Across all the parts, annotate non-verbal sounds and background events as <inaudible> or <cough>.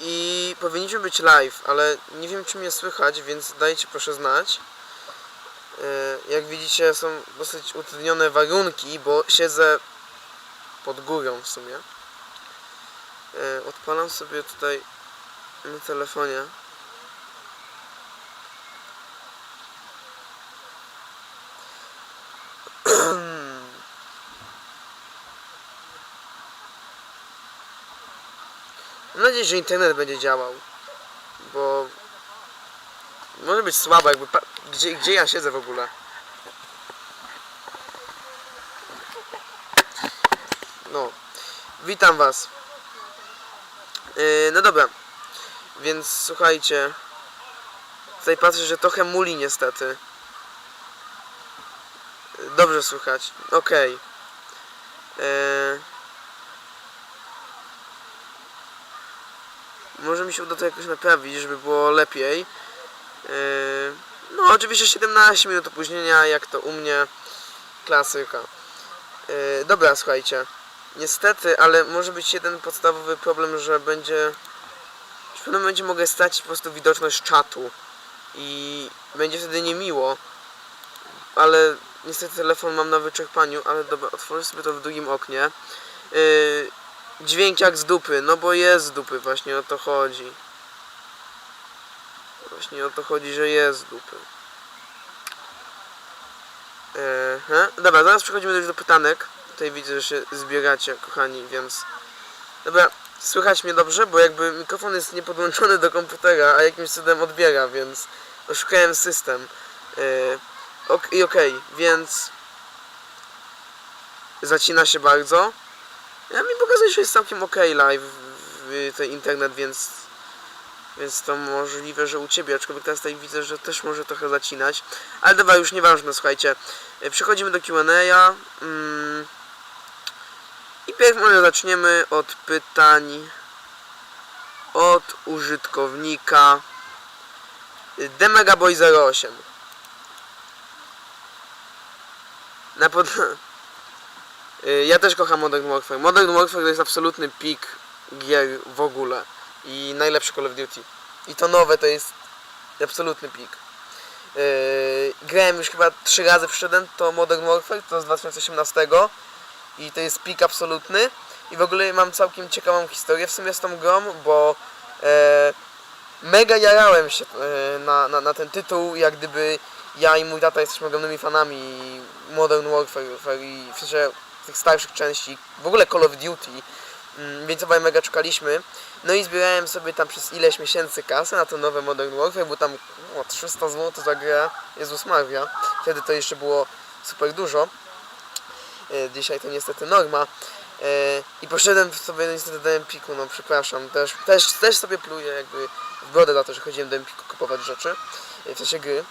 i powinniśmy być live, ale nie wiem czy mnie słychać, więc dajcie proszę znać. E, Jak widzicie są dosyć utrudnione warunki, bo siedzę pod górą w sumie. E, Odpalam sobie tutaj na telefonie. Nadzieję, że internet będzie działał, bo może być słabo, jakby gdzie, gdzie ja siedzę w ogóle. No, witam was. Yy, no dobra, więc słuchajcie, tutaj patrzę, że trochę muli niestety. Dobrze słychać, okej. Yy, Może mi się uda to jakoś naprawić, żeby było lepiej. Yy, No, oczywiście 17 minut opóźnienia, jak to u mnie. Klasyka. Yy, Dobra, słuchajcie. Niestety, ale może być jeden podstawowy problem, że będzie. W pewnym momencie mogę stracić po prostu widoczność czatu. I będzie wtedy niemiło. Ale niestety telefon mam na wyczerpaniu, ale dobra, otworzę sobie to w drugim oknie. Yy, Dźwięk jak z dupy, no bo jest z dupy, właśnie o to chodzi. Właśnie o to chodzi, że jest z dupy. Ehe. Dobra, zaraz przechodzimy już do pytanek. Tutaj widzę, że się zbiegacie, kochani, więc... Dobra, słychać mnie dobrze, bo jakby mikrofon jest niepodłączony do komputera, a jakimś cudem odbiera, więc oszukałem system. Ok, I okej, więc... Zacina się bardzo. Ja mi pokazuje, że jest całkiem ok live ten internet, więc więc to możliwe, że u Ciebie, aczkolwiek teraz tutaj widzę, że też może trochę zacinać. Ale dobra, już nieważne, słuchajcie. E, Przechodzimy do Q&A. Mm. I pierw może zaczniemy od pytań od użytkownika Demegaboy08. Na pod... <laughs> Y, Ja też kocham Modern Warfare. Modern Warfare to jest absolutny pik gier w ogóle. I najlepszy Call of Duty. I to nowe to jest absolutny pik. Yy, grałem już chyba trzy razy wszedłem to Modern Warfare, to z 2018 i to jest pik absolutny. I w ogóle mam całkiem ciekawą historię w sumie z tą grą, bo e, mega jarałem się e, na, na, na ten tytuł, jak gdyby ja i mój tata jesteśmy ogromnymi fanami Modern Warfare i w sensie tych starszych części, w ogóle Call of Duty, mm, więc obaj mega czekaliśmy. No i zbierałem sobie tam przez ileś miesięcy kasę na to nowe Modern Warfare, bo tam o, 300 zł za grę, Jezus Maria, wtedy to jeszcze było super dużo. E, Dzisiaj to niestety norma. E, I poszedłem sobie no niestety do Empiku, no przepraszam, też, też, też sobie pluję jakby w brodę za to, że chodziłem do Empiku kupować rzeczy, e, w sensie gry.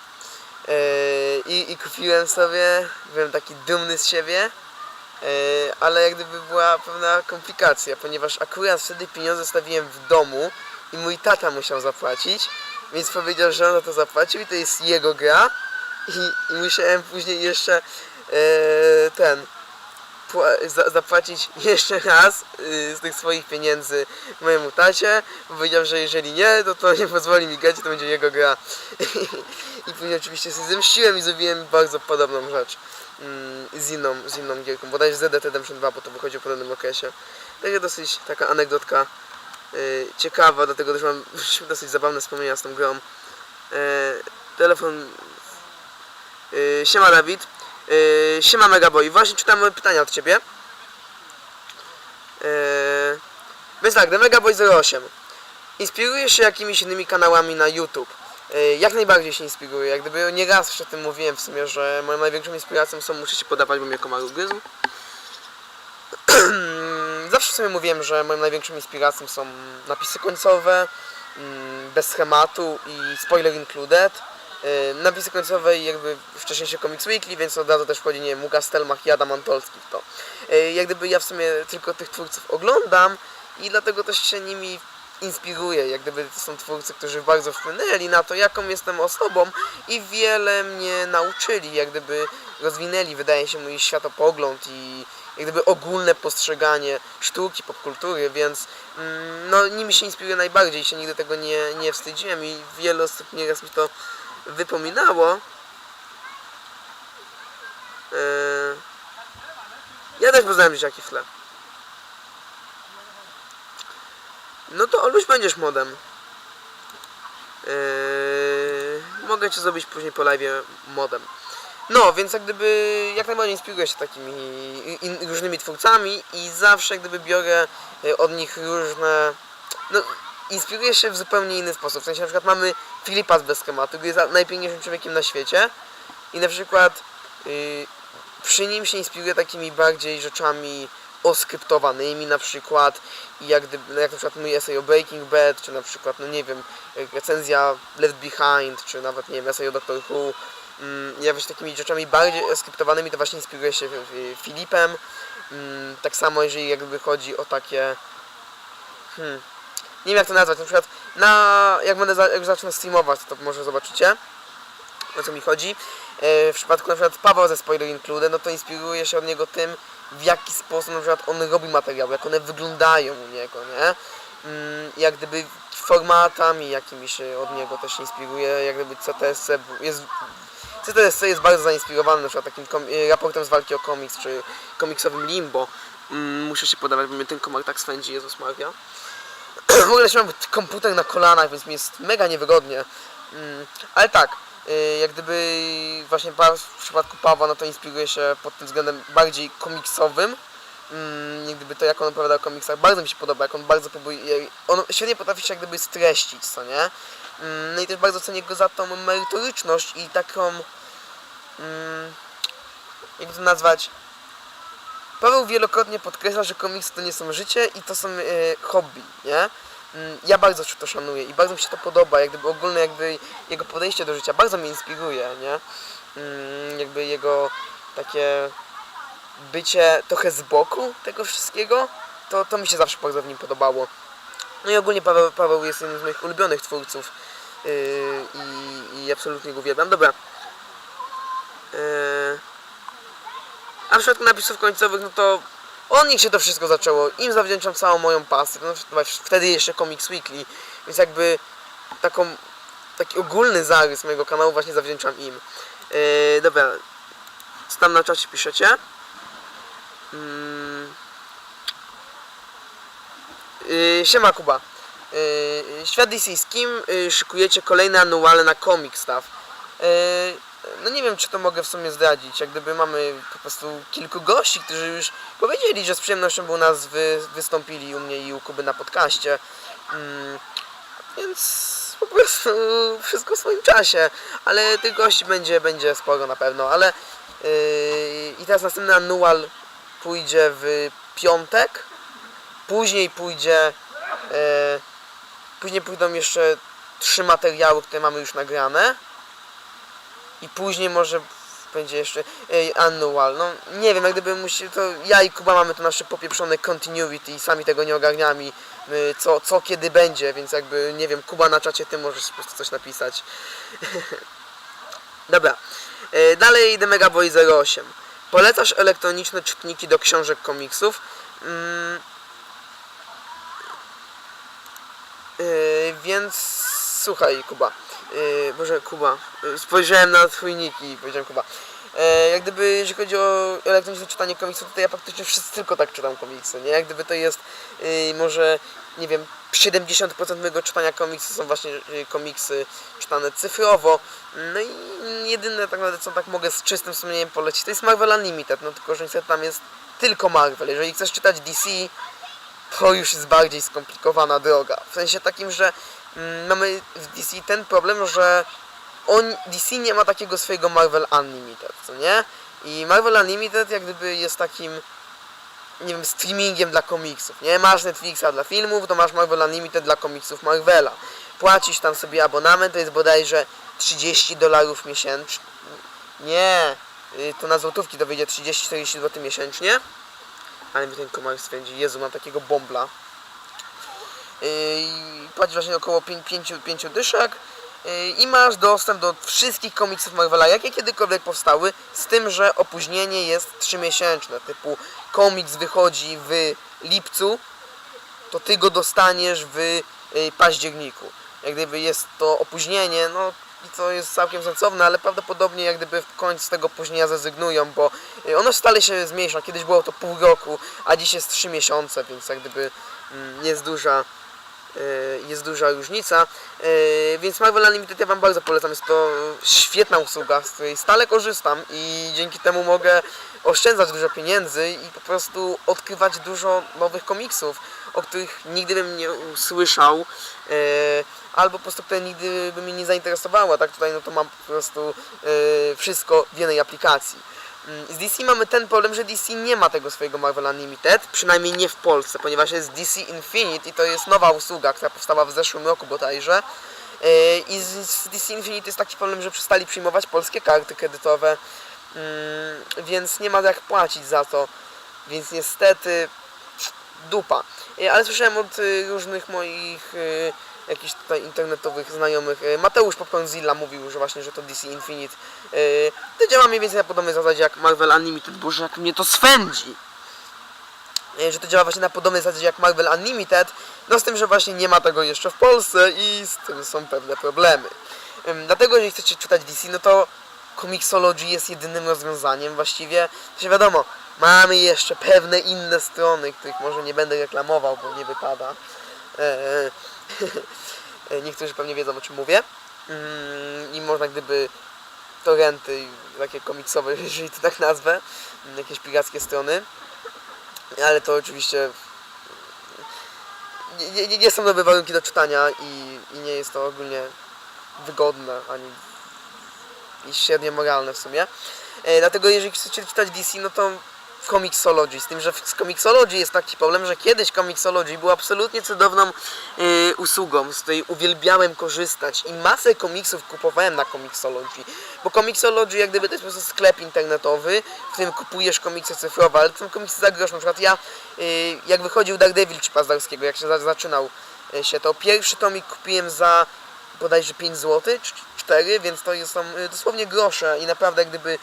I, I kupiłem sobie, byłem taki dumny z siebie, ale jak gdyby była pewna komplikacja, ponieważ akurat wtedy pieniądze stawiłem w domu i mój tata musiał zapłacić, więc powiedział, że on za to zapłacił i to jest jego gra. I, i musiałem później jeszcze e, ten za, zapłacić jeszcze raz y, z tych swoich pieniędzy mojemu tacie. Powiedział, że jeżeli nie, to to nie pozwoli mi grać, to będzie jego gra. <laughs> I później oczywiście się zemściłem i zrobiłem bardzo podobną rzecz mm, z inną, z inną gierką, bodajże ZDT Redemption 2, bo to wychodzi w podobnym okresie. Także dosyć taka anegdotka y, ciekawa, dlatego też mam <laughs> dosyć zabawne wspomnienia z tą grą. E, telefon y, Siema Dawid. Yy, siema Megaboy, właśnie czytam pytania od Ciebie. Yy, więc tak, The Megaboy 08. Inspirujesz się jakimiś innymi kanałami na YouTube? Yy, jak najbardziej się inspiruję. Jak gdyby nie raz już o tym mówiłem w sumie, że moją największą inspiracją są, muszę się podawać, bo mnie komar ugryzł. <clears throat> Zawsze sobie mówiłem, że moją największą inspiracją są napisy końcowe, mm, bez schematu i spoiler included. Yy, Napisy końcowe i jakby wcześniej się Comics Weekly, więc od razu też wchodzi, nie wiem, Muga Stelmach i Adam Antolski w to. Yy, Jak gdyby ja w sumie tylko tych twórców oglądam i dlatego też się nimi inspiruje, jak gdyby to są twórcy, którzy bardzo wpłynęli na to, jaką jestem osobą i wiele mnie nauczyli, jak gdyby rozwinęli, wydaje się, mój światopogląd i jak gdyby ogólne postrzeganie sztuki, popkultury, więc mm, no nimi się inspiruję najbardziej się nigdy tego nie, nie wstydziłem i wiele osób nieraz mi to wypominało. Yy, ja też poznałem dzieciaki w tle. No to Oluś będziesz modem. Yy, mogę cię zrobić później po live modem. No, więc jak gdyby jak najbardziej inspiruję się takimi in, różnymi twórcami i zawsze jak gdyby biorę y, od nich różne. No, inspiruję się w zupełnie inny sposób. W sensie na przykład mamy Filipa z bez schematu, który jest najpiękniejszym człowiekiem na świecie i na przykład y, przy nim się inspiruję takimi bardziej rzeczami oskryptowanymi na przykład i jak, gdyby, jak na przykład mój essay o Breaking Bad, czy na przykład, no nie wiem, recenzja Left Behind, czy nawet, nie wiem, essay o Doctor Who, mm, ja właśnie takimi rzeczami bardziej skryptowanymi to właśnie inspiruję się w- Filipem. Mm, tak samo jeżeli jakby chodzi o takie. Hmm, nie wiem jak to nazwać, na przykład na. Jak będę za, jak zacznę streamować, to może zobaczycie o co mi chodzi. E, w przypadku na przykład Paweł ze Spoiler Include, no to inspiruje się od niego tym, w jaki sposób na przykład on robi materiały, jak one wyglądają u niego, nie? Mm, jak gdyby formatami jakimi się od niego też inspiruje, jak gdyby CTSC jest CTSC jest bardzo zainspirowany na przykład takim e, raportem z walki o komiks, czy komiksowym Limbo. Mm, muszę się podawać, bo mnie ten komar tak swędzi, Jezus Maria. W ogóle się mam komputer na kolanach, więc mi jest mega niewygodnie. Mm, ale tak, y, jak gdyby właśnie w przypadku Pawła, no to inspiruje się pod tym względem bardziej komiksowym. Mm, jak gdyby to, jak on opowiada o komiksach, bardzo mi się podoba, jak on bardzo próbuje, on świetnie potrafi się jak gdyby streścić, co nie? Mm, No i też bardzo cenię go za tą merytoryczność i taką, mm, jak to nazwać, Paweł wielokrotnie podkreśla, że komiksy to nie są życie i to są e, hobby, nie? Mm, Ja bardzo to szanuję i bardzo mi się to podoba, jak gdyby ogólne jakby jego podejście do życia bardzo mnie inspiruje, nie? Mm, Jakby jego takie bycie trochę z boku tego wszystkiego, to, to mi się zawsze bardzo w nim podobało. No i ogólnie Paweł, Paweł jest jednym z moich ulubionych twórców yy, i, i absolutnie go uwielbiam. Dobra. Yy. A w przypadku napisów końcowych, no to od nich się to wszystko zaczęło. Im zawdzięczam całą moją pasję. No, wtedy jeszcze Comics Weekly, więc jakby taką, taki ogólny zarys mojego kanału właśnie zawdzięczam im. Yy, dobra, co tam na czacie piszecie? Mm. Yy, siema Kuba. Yy, świat DC, z kim yy, szykujecie kolejne anuale na Comic Staff? Yy, no nie wiem, czy to mogę w sumie zdradzić. Jak gdyby mamy po prostu kilku gości, którzy już powiedzieli, że z przyjemnością by u nas wy, wystąpili u mnie i u Kuby na podcaście. Mm, więc po prostu <laughs> wszystko w swoim czasie. Ale tych gości będzie, będzie sporo na pewno. Ale yy, i teraz następny anual pójdzie w piątek. Później pójdzie. e, później pójdą jeszcze trzy materiały, które mamy już nagrane. I później może będzie jeszcze annual. No nie wiem, jak gdyby musi, to ja i Kuba mamy to nasze popieprzone continuity i sami tego nie ogarniamy, y, co, co kiedy będzie, więc jakby nie wiem, Kuba na czacie ty możesz po prostu coś napisać. <laughs> Dobra. E, Dalej The Mega Boy 08. Polecasz elektroniczne czytniki do książek komiksów? Mm. Yy, więc słuchaj Kuba, yy, Boże Kuba, yy, spojrzałem na twój nick i powiedziałem Kuba. E, jak gdyby jeżeli chodzi o elektroniczne czytanie komiksów, to ja praktycznie wszyscy tylko tak czytam komiksy, nie? Jak gdyby to jest yy, może, nie wiem, 70% mojego czytania komiksu są właśnie yy, komiksy czytane cyfrowo. No i jedyne tak naprawdę co tak mogę z czystym sumieniem polecić, to jest Marvel Unlimited, no tylko że niestety tam jest tylko Marvel. Jeżeli chcesz czytać DC, to już jest bardziej skomplikowana droga. W sensie takim, że mamy w DC ten problem, że on, DC nie ma takiego swojego Marvel Unlimited, co nie? I Marvel Unlimited jak gdyby jest takim, nie wiem, streamingiem dla komiksów, nie? Masz Netflixa dla filmów, to masz Marvel Unlimited dla komiksów Marvela. Płacisz tam sobie abonament, to jest bodajże 30 dolarów miesięcznie. Nie, y, to na złotówki to wyjdzie 30-40 zł miesięcznie. Ale mi ten komar swędzi. Jezu, mam takiego bombla. I płacisz właśnie około 5, 5 dyszek yy, i masz dostęp do wszystkich komiksów Marvela, jakie kiedykolwiek powstały, z tym, że opóźnienie jest 3-miesięczne, typu komiks wychodzi w lipcu, to ty go dostaniesz w y, październiku. Jak gdyby jest to opóźnienie, no to jest całkiem sensowne, ale prawdopodobnie jak gdyby w końcu z tego opóźnienia zrezygnują, bo y, ono stale się zmniejsza. Kiedyś było to pół roku, a dziś jest 3 miesiące, więc jak gdyby mm, jest duża y, jest duża różnica, Y, więc Marvel Unlimited ja Wam bardzo polecam, jest to świetna usługa, z której stale korzystam i dzięki temu mogę oszczędzać dużo pieniędzy i po prostu odkrywać dużo nowych komiksów, o których nigdy bym nie usłyszał, y, albo po prostu które nigdy by mnie nie zainteresowało, tak tutaj no to mam po prostu y, wszystko w jednej aplikacji. Z DC mamy ten problem, że DC nie ma tego swojego Marvel Unlimited, przynajmniej nie w Polsce, ponieważ jest DC Infinite i to jest nowa usługa, która powstała w zeszłym roku bodajże. Yy, I z z DC Infinite jest taki problem, że przestali przyjmować polskie karty kredytowe, mm, więc nie ma jak płacić za to, więc niestety dupa. Yy, Ale słyszałem od y, różnych moich y, jakichś tutaj internetowych znajomych. Mateusz Popcornzilla mówił, że właśnie, że to DC Infinite to działa mniej więcej na podobnej zasadzie jak Marvel Unlimited. Boże, jak mnie to swędzi! Że to działa właśnie na podobnej zasadzie jak Marvel Unlimited, no z tym, że właśnie nie ma tego jeszcze w Polsce i z tym są pewne problemy. Dlatego, jeżeli chcecie czytać DC, no to Comixology jest jedynym rozwiązaniem właściwie. To się wiadomo, mamy jeszcze pewne inne strony, których może nie będę reklamował, bo nie wypada. Eee, <laughs> Niektórzy pewnie wiedzą o czym mówię. Mm, I można gdyby torrenty takie komiksowe, <laughs> jeżeli to tak nazwę, mm, jakieś pirackie strony. Ale to oczywiście nie, nie, nie są nowe warunki do czytania i, i nie jest to ogólnie wygodne ani i średnio moralne w sumie. E, dlatego jeżeli chcecie czytać DC, no to w Comixology. Z tym, że z Comixology jest taki problem, że kiedyś Comixology był absolutnie cudowną e, usługą, z której uwielbiałem korzystać i masę komiksów kupowałem na Comixology. Bo Comixology jak gdyby to jest po prostu sklep internetowy, w którym kupujesz komiksy cyfrowe, ale są komiksy za grosz. Na przykład ja, e, jak wychodził Daredevil czy Pazdarskiego, jak się za, zaczynał e, się, to pierwszy tomik kupiłem za bodajże 5 zł, czy 4, więc to są y, dosłownie grosze i naprawdę gdyby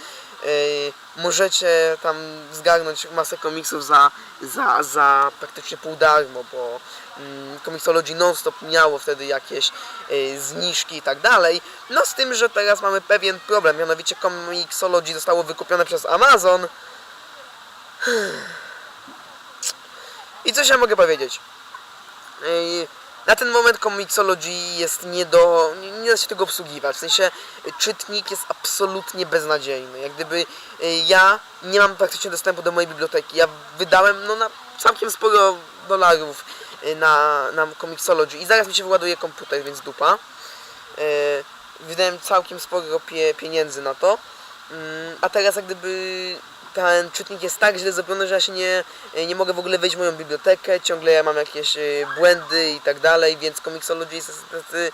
możecie tam zgarnąć masę komiksów za, za, za praktycznie pół darmo, bo mm, Comixology non-stop miało wtedy jakieś y, zniżki i tak dalej. No z tym, że teraz mamy pewien problem, mianowicie Comixology zostało wykupione przez Amazon. <sighs> I coś ja mogę powiedzieć? Na ten moment Comixology jest nie do. Nie, nie da się tego obsługiwać. W sensie czytnik jest absolutnie beznadziejny. Jak gdyby y, ja nie mam praktycznie dostępu do mojej biblioteki. Ja wydałem no, na całkiem sporo dolarów y, na, na Comixology i zaraz mi się wyładuje komputer, więc dupa. Y, Wydałem całkiem sporo pie, pieniędzy na to. Mm, A teraz jak gdyby ten czytnik jest tak źle zrobiony, że ja się nie, nie mogę w ogóle wejść w moją bibliotekę, ciągle ja mam jakieś y, błędy i tak dalej, więc Comixology jest niestety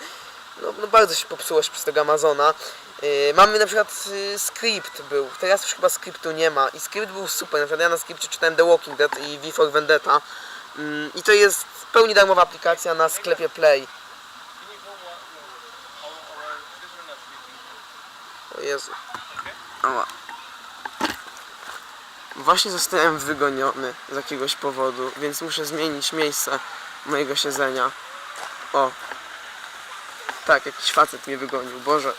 no, no bardzo się popsuło się przez tego Amazona. Y, Mamy na przykład y, skrypt był, teraz już chyba skryptu nie ma i skrypt był super, na przykład ja na skrypcie czytałem The Walking Dead i V for Vendetta Mm, i to jest w pełni darmowa aplikacja na sklepie Play. O Jezu. Ała. Właśnie zostałem wygoniony z jakiegoś powodu, więc muszę zmienić miejsce mojego siedzenia. O. Tak, jakiś facet mnie wygonił, Boże.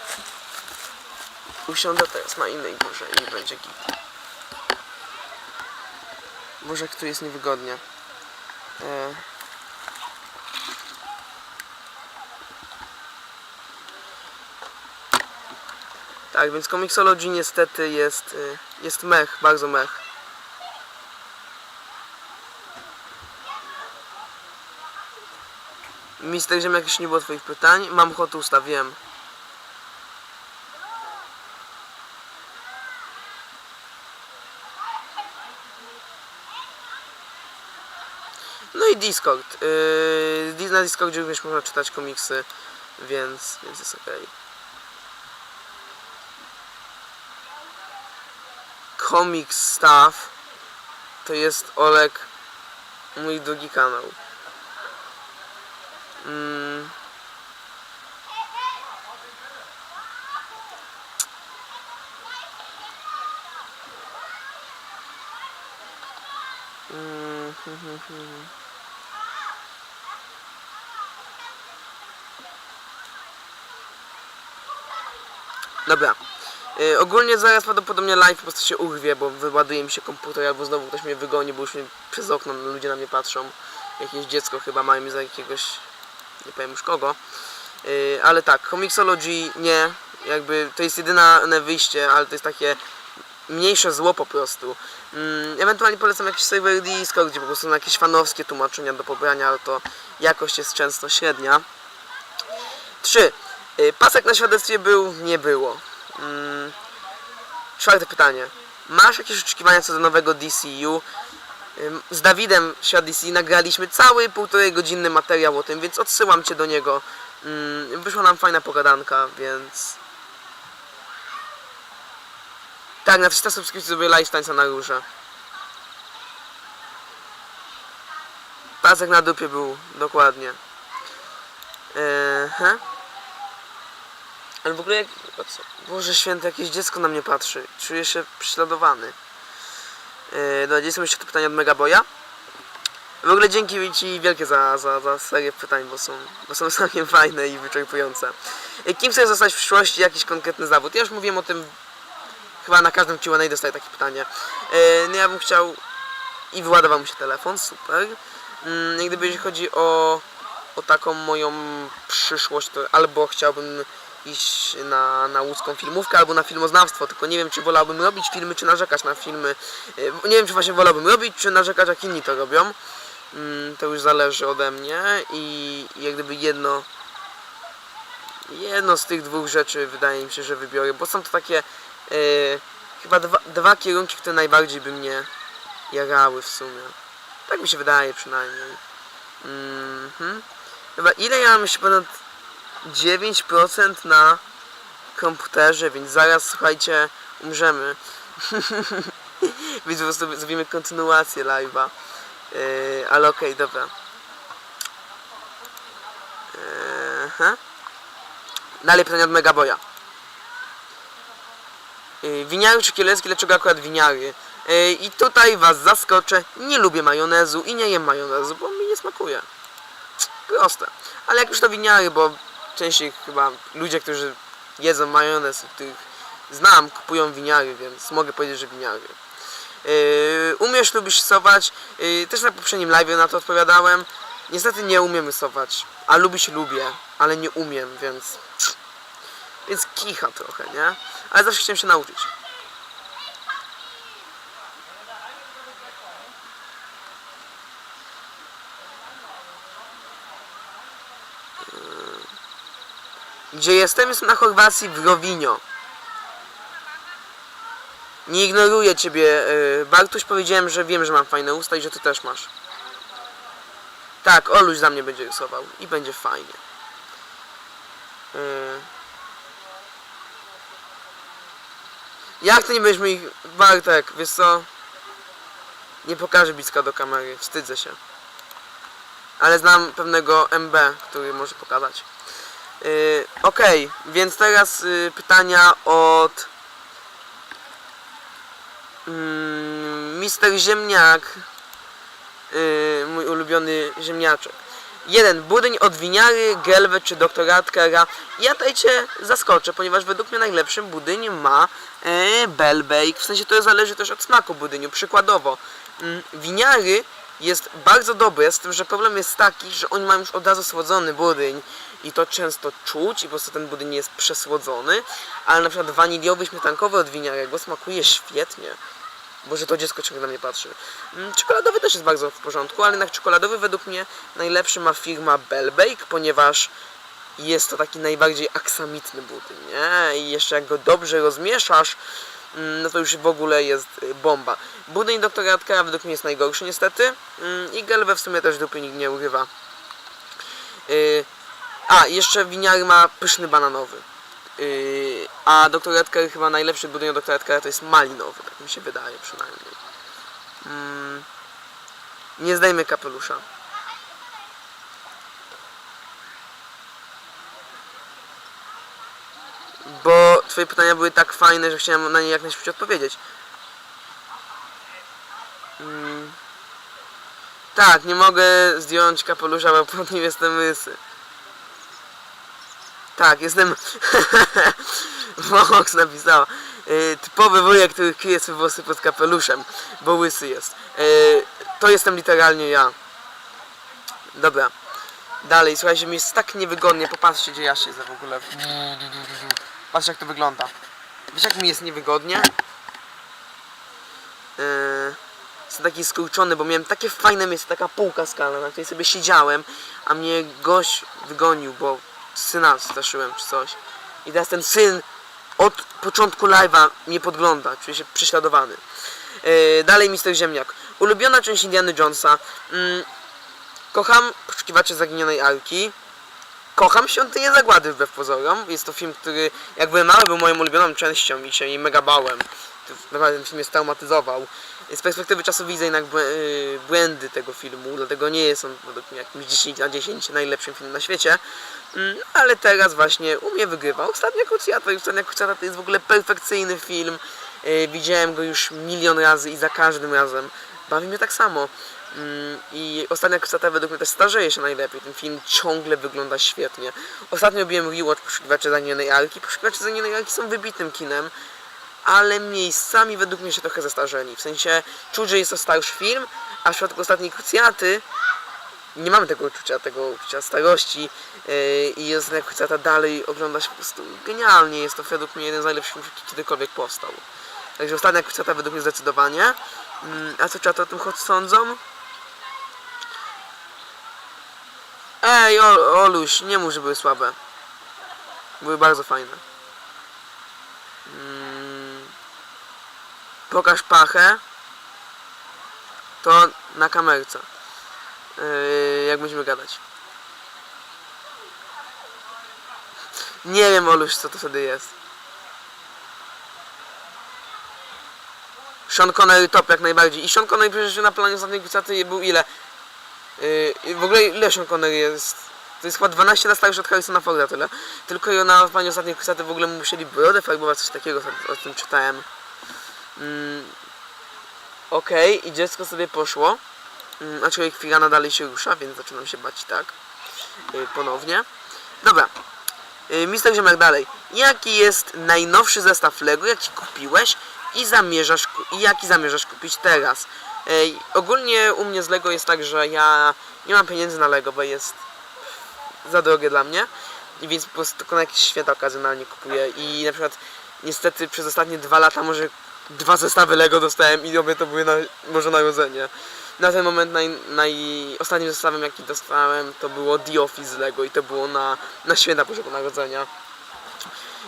Usiądę teraz na innej górze i będzie git. Boże, jak tu jest niewygodnie. E... Tak, więc Comixology niestety jest, y, jest mech, bardzo mech. Mister Ziemniak, jeśli nie było twoich pytań, mam ochotę ustawiłem. No i Discord. Yy, na Discordzie również można czytać komiksy, więc, więc jest okej. Comic Stuff to jest Olek mój drugi kanał. Mm. Mm. Dobra. Y, ogólnie zaraz prawdopodobnie live po prostu się urwie, bo wyładuje mi się komputer albo znowu ktoś mnie wygoni, bo już mnie przez okno ludzie na mnie patrzą. Jakieś dziecko chyba mają mi za jakiegoś, nie powiem już kogo. Y, ale tak, Comixology nie, jakby to jest jedyne wyjście, ale to jest takie mniejsze zło po prostu. Mm, ewentualnie polecam jakiś serwer Discord, gdzie po prostu są jakieś fanowskie tłumaczenia do pobrania, ale to jakość jest często średnia. 3. Pasek na świadectwie był? Nie było. Mm, czwarte pytanie. Masz jakieś oczekiwania co do nowego DCU? Z Dawidem DC nagraliśmy cały półtorej godzinny materiał o tym, więc odsyłam Cię do niego. Ym, Wyszła nam fajna pogadanka, więc... Tak, na 300 subskrypcji zrobię live tańca na róże. Pasek na dupie był, dokładnie. He? Ale w ogóle jak... Boże święty, jakieś dziecko na mnie patrzy. Czuję się prześladowany. Yy, dobra, gdzie są jeszcze te pytania od Megaboya? W ogóle dzięki Ci wielkie za, za, za serię pytań, bo są, bo są <laughs> całkiem fajne i wyczerpujące. Yy, kim chcesz zostać w przyszłości? Jakiś konkretny zawód? Ja już mówiłem o tym chyba na każdym Q&A dostaję takie pytanie. Yy, no ja bym chciał... I wyładował mi się telefon, super. Yy, gdyby jeśli chodzi o, o taką moją przyszłość, to albo chciałbym iść na, na łódzką filmówkę albo na filmoznawstwo, tylko nie wiem czy wolałbym robić filmy, czy narzekać na filmy. Yy, Nie wiem czy właśnie wolałbym robić, czy narzekać jak inni to robią. Mm, To już zależy ode mnie i jak gdyby jedno jedno z tych dwóch rzeczy wydaje mi się, że wybiorę, bo są to takie yy, chyba dwa, dwa kierunki, które najbardziej by mnie jarały w sumie. Tak mi się wydaje przynajmniej. Mhm. Ile ja mam jeszcze ponad 9% na komputerze, więc zaraz słuchajcie, umrzemy. <laughs> więc po prostu zrobimy kontynuację live'a. Yy, ale okej, dobra. Yy, ha? Dalej pytanie od Megaboya. Yy, winiary czy kielecki, dlaczego akurat winiary? Yy, I tutaj was zaskoczę, nie lubię majonezu i nie jem majonezu, bo mi nie smakuje. Proste. Ale jak już to winiary, bo częściej chyba ludzie, którzy jedzą majonez, których znam, kupują winiary, więc mogę powiedzieć, że winiary. Yy, umiesz, lubisz rysować? Yy, też na poprzednim live na to odpowiadałem. Niestety nie umiem rysować, a lubić lubię, ale nie umiem, więc... Więc kicha trochę, nie? Ale zawsze chciałem się nauczyć. Gdzie jestem? Jestem na Chorwacji w Rowinio. Nie ignoruję ciebie, yy, Bartuś. Powiedziałem, że wiem, że mam fajne usta i że ty też masz. Tak, Oluś za mnie będzie rysował i będzie fajnie. Yy. Jak ty nie będziesz moich... Bartek, wiesz co? Nie pokażę bliska do kamery, wstydzę się. Ale znam pewnego MB, który może pokazać. Yy, Okej, więc teraz yy, pytania od mm, Mister Ziemniak, yy, mój ulubiony ziemniaczek. Jeden, budyń od winiary, gelwę czy doktoratkera. Ja tutaj cię zaskoczę, ponieważ według mnie najlepszym budyń ma Bellbake. W sensie to zależy też od smaku budyniu. Przykładowo, mm, winiary jest bardzo dobre, z tym, że problem jest taki, że oni mają już od razu słodzony budyń i to często czuć i po prostu ten budyń jest przesłodzony, ale na przykład waniliowy śmietankowy od winiarego smakuje świetnie. Boże, to dziecko ciągle na mnie patrzy. Mm, Czekoladowy też jest bardzo w porządku, ale jednak czekoladowy według mnie najlepszy ma firma Bellbake, ponieważ jest to taki najbardziej aksamitny budyń, nie? I jeszcze jak go dobrze rozmieszasz, mm, no to już w ogóle jest y, bomba. Budyń doktora Radkara według mnie jest najgorszy niestety mm, i Gelwę w sumie też dupy nikt nie urywa. A, jeszcze winiary ma pyszny bananowy. Yy, a doktoratka chyba najlepszy budynek doktoratka to jest malinowy, tak mi się wydaje przynajmniej. Mm. Nie zdejmę kapelusza. Bo twoje pytania były tak fajne, że chciałem na nie jak najszybciej odpowiedzieć. Mm. Tak, nie mogę zdjąć kapelusza, bo <laughs> pod nim jestem łysy. Tak, jestem... <laughs> Mox napisała. Yy, typowy wujek, który kryje swoje włosy pod kapeluszem, bo łysy jest. Yy, to jestem literalnie ja. Dobra. Dalej, słuchajcie, mi jest tak niewygodnie. Popatrzcie, gdzie ja siedzę w ogóle. Patrzcie, jak to wygląda. Wiesz, jak mi jest niewygodnie? Yy, jestem taki skurczony, bo miałem takie fajne miejsce, taka półka skalna, na której sobie siedziałem, a mnie gość wygonił, bo syna straszyłem czy coś. I teraz ten syn od początku live'a mnie podgląda, czuję się prześladowany. Yy, dalej Mister Ziemniak. Ulubiona część Indiana Jonesa. Mm, kocham Poszukiwacze Zaginionej Arki. Kocham Świątynię Zagłady wbrew pozorom. Jest to film, który jak mały był moją ulubioną częścią i się jej mega bałem. Naprawdę ten film mnie straumatyzował. Z perspektywy czasu widzę jednak yy, błędy tego filmu, dlatego nie jest on według mnie jakimś 10 na 10 najlepszym filmem na świecie. Mm, ale teraz właśnie u mnie wygrywa Ostatnia Krucjata i Ostatnia Krucjata to jest w ogóle perfekcyjny film. Yy, widziałem go już milion razy i za każdym razem bawi mnie tak samo. Mm, I Ostatnia Krucjata według mnie też starzeje się najlepiej. Ten film ciągle wygląda świetnie. Ostatnio robiłem rewatch Poszukiwaczy Zaginionej Arki. Poszukiwacze Zaginionej Arki są wybitnym kinem, ale miejscami według mnie się trochę zestarzeli. W sensie czuć, że jest to starszy film, a w przypadku Ostatniej Krucjaty nie mamy tego uczucia, tego uczucia starości yy, i Ostatnia Krucjata dalej ogląda się po prostu genialnie. Jest to według mnie jeden z najlepszych filmów, jaki kiedykolwiek powstał. Także Ostatnia Krucjata według mnie zdecydowanie. Mm, a co czaty o tym choć sądzą? Ej, Ol, Oluś, nie mów, że były słabe. Były bardzo fajne. Mm, pokaż pachę. To na kamerce. Yy, jak będziemy gadać. Nie wiem, Oluś, co to wtedy jest. Sean Connery top jak najbardziej. I Sean Connery przecież na planie ostatniej Gucaty był ile? Yy, w ogóle ile Sean Connery jest? To jest chyba 12 lat starszy od Harrisona Forda tyle. Tylko i na planie ostatniej Gucaty w ogóle musieli brodę farbować, coś takiego, o tym czytałem. Mm, Okej, i dziecko sobie poszło. Mm, aczkolwiek chwila dalej się rusza, więc zaczynam się bać tak. Yy, ponownie. Dobra. Yy, Mister Ziemek dalej. Jaki jest najnowszy zestaw Lego, jaki kupiłeś i zamierzasz i jaki zamierzasz kupić teraz? Ej, ogólnie u mnie z Lego jest tak, że ja nie mam pieniędzy na Lego, bo jest za drogie dla mnie. I więc po prostu tylko na jakieś święta okazjonalnie kupuję. I na przykład niestety przez ostatnie dwa lata może dwa zestawy Lego dostałem i obie to były na, może narodzenie. Na ten moment naj, naj, ostatnim zestawem jaki dostałem to było The Office z Lego i to było na, na święta Bożego Narodzenia.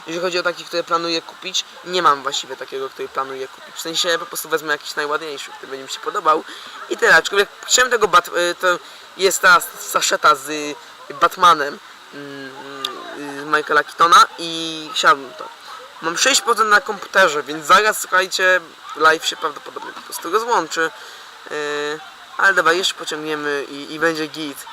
Jeżeli chodzi o taki, które planuję kupić, nie mam właściwie takiego, który planuję kupić. W sensie po prostu wezmę jakiś najładniejszy, który będzie mi się podobał. I tyle, aczkolwiek chciałem tego Bat... y, to jest ta saszeta z Batmanem mm, y, z Michaela Keatona i chciałbym to. Mam 6% na komputerze, więc zaraz, słuchajcie, live się prawdopodobnie po prostu rozłączy. Yy, ale dobra, jeszcze pociągniemy i, i będzie git.